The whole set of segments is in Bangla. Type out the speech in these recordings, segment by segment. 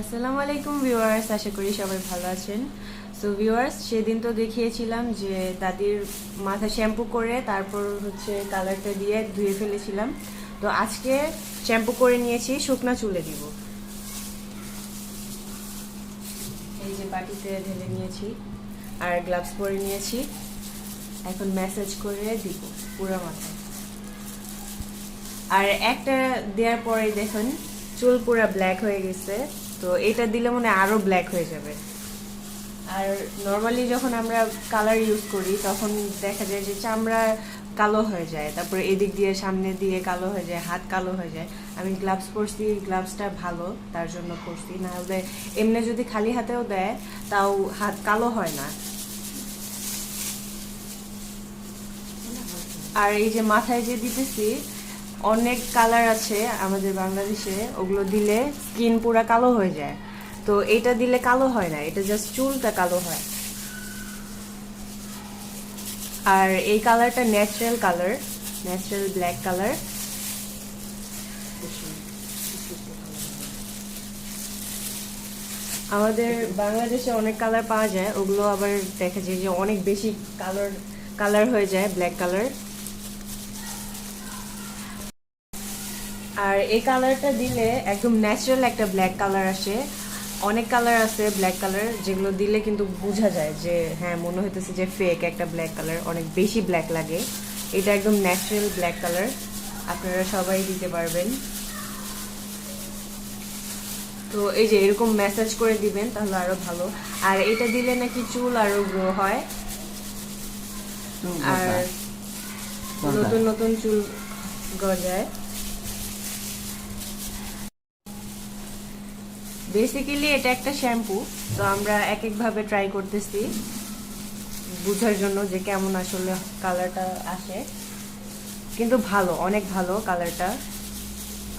আসসালামু আলাইকুম ভিউয়ার্স, আশা করি সবাই ভালো আছেন। সো ভিউয়ার্স, সেদিন তো দেখিয়েছিলাম যে দাদির মাথা শ্যাম্পু করে তারপর হচ্ছে কালারটা দিয়ে ধুয়ে ফেলেছিলাম। তো আজকে শ্যাম্পু করে নিয়েছি, শুকনা চুলে দিব। এই যে বাটিতে ঢেলে নিয়েছি আর গ্লাভস পরে নিয়েছি। এখন ম্যাসাজ করে দিব পুরো মাথায় আর একটা দেওয়ার পরে দেখুন, চুল পুরো ব্ল্যাক হয়ে গেছে। তো এটা দিলে মনে আরও ব্ল্যাক হয়ে যাবে। আর নর্মালি যখন আমরা কালার ইউজ করি, তখন দেখা যায় যে চামড়া কালো হয়ে যায়, তারপরে এদিক দিয়ে সামনে দিয়ে কালো হয়ে যায়, হাত কালো হয়ে যায়। আমি গ্লাভস পরছি গ্লাভসটা ভালো, তার জন্য পরছি। না হলে এমনি যদি খালি হাতেও দেয়, তাও হাত কালো হয় না। আর এই যে মাথায় যে দিতেছি অনেক কালার আছে আমাদের বাংলাদেশে, ওগুলো দিলে স্কিন পুরা কালো হয়ে যায়। তো এটা দিলে কালো হয় না, এটা জাস্ট চুলটা কালো হয়। আর এই কালারটা natural colour natural black colour আমাদের বাংলাদেশে অনেক কালার পাওয়া যায়, ওগুলো আবার দেখা যায় যে অনেক বেশি কালার কালার হয়ে যায় ব্ল্যাক কালার আর এই কালারটা দিলে একদম ন্যাচারাল একটা ব্ল্যাক কালার আসে। অনেক কালার আছে ব্ল্যাক কালার যেগুলো দিলে কিন্তু বোঝা যায় যে হ্যাঁ মনে হইতেছে যে ফেক একটা ব্ল্যাক কালার অনেক বেশি ব্ল্যাক লাগে। এটা একদম ন্যাচারাল ব্ল্যাক কালার আপনারা সবাই দিতে পারবেন। তো এই যে এরকম ম্যাসাজ করে দিবেন তাহলে আরও ভালো। আর এটা দিলে নাকি চুল আরও গ্রো হয়। আর নতুন নতুন চুল গজায়। বেসিক্যালি এটা একটা শ্যাম্পু তো আমরা এক এক ভাবে ট্রাই করতেছি। বুঝার জন্য যে কেমন আসলে কালারটা আসে। কিন্তু ভালো, অনেক ভালো কালারটা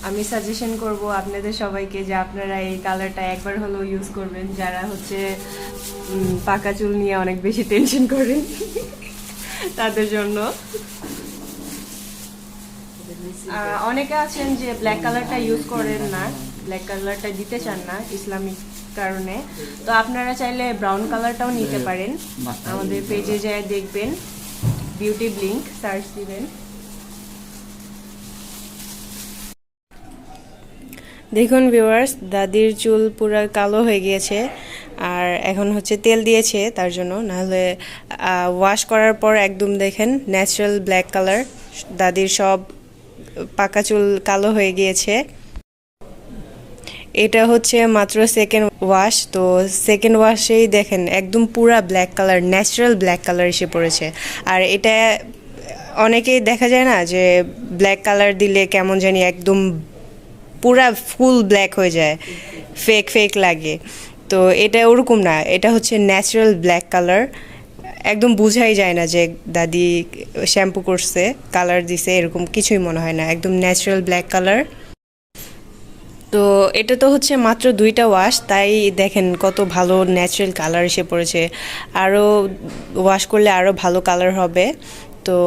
আমি সাজেশন করব আপনাদের সবাইকে যে আপনারা এই কালারটা একবার হলেও ইউজ করবেন, যারা হচ্ছে পাকা চুল নিয়ে অনেক বেশি টেনশন করেন। তাদের জন্য। অনেকে আছেন যে ব্ল্যাক কালারটা ইউজ করেন না ব্ল্যাক কালারটা দিতে চান না ইসলামিক কারণে। তো আপনারা চাইলে ব্রাউন কালারটাও নিতে পারেন। আমাদের পেজে যায়, দেখবেন। বিউটি ব্লিঙ্ক সার্চ দিবেন। দেখুন ভিউয়ার্স দাদির চুল পুরো কালো হয়ে গিয়েছে, আর এখন হচ্ছে তেল দিয়েছে তার জন্য। নাহলে ওয়াশ করার পর একদম দেখেন ন্যাচারাল ব্ল্যাক কালার দাদির সব পাকা চুল কালো হয়ে গিয়েছে। এটা হচ্ছে মাত্র সেকেন্ড ওয়াশ তো সেকেন্ড ওয়াশেই দেখেন, একদম পুরা black colour natural black colour এসে পড়েছে। আর এটা অনেকেই দেখা যায় না যে ব্ল্যাক কালার দিলে কেমন জানি একদম পুরা ফুল ব্ল্যাক হয়ে যায় ফেক ফেক লাগে। তো এটা ওরকম না, এটা হচ্ছে ন্যাচারাল ব্ল্যাক কালার একদম বোঝাই যায় না যে দাদি শ্যাম্পু করছে কালার দিছে, এরকম কিছুই মনে হয় না। একদম ন্যাচারাল ব্ল্যাক কালার তো এটা তো হচ্ছে মাত্র দুইটা ওয়াশ তাই দেখেন কত ভালো ন্যাচারাল কালার এসে পড়েছে। আরও ওয়াশ করলে আরও ভালো কালার হবে। তো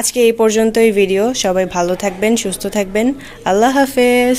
আজকে এই পর্যন্তই ভিডিও সবাই ভালো থাকবেন, সুস্থ থাকবেন। আল্লাহ হাফেজ।